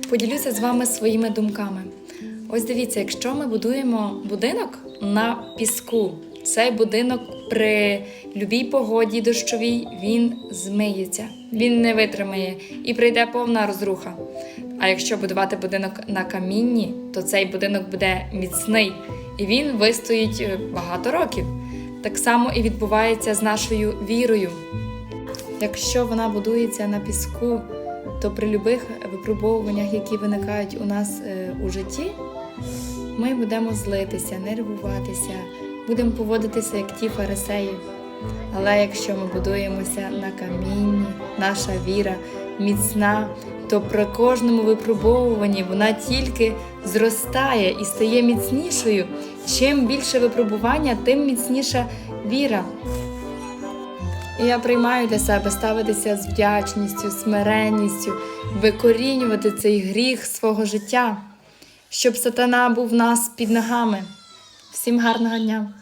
Поділюся з вами своїми думками. Ось дивіться, якщо ми будуємо будинок на піску, цей будинок при любій погоді дощовій він змиється, він не витримає і прийде повна розруха. А якщо будувати будинок на камінні, то цей будинок буде міцний і він вистоїть е, багато років. Так само і відбувається з нашою вірою. Якщо вона будується на піску, то при любих випробовуваннях, які виникають у нас е, у житті, ми будемо злитися, нервуватися, будемо поводитися як ті фарисеї. Але якщо ми будуємося на камінні, наша віра міцна, то при кожному випробовуванні вона тільки зростає і стає міцнішою. Чим більше випробування, тим міцніша віра. І я приймаю для себе ставитися з вдячністю, смиренністю, викорінювати цей гріх свого життя, щоб сатана був в нас під ногами. Всім гарного дня!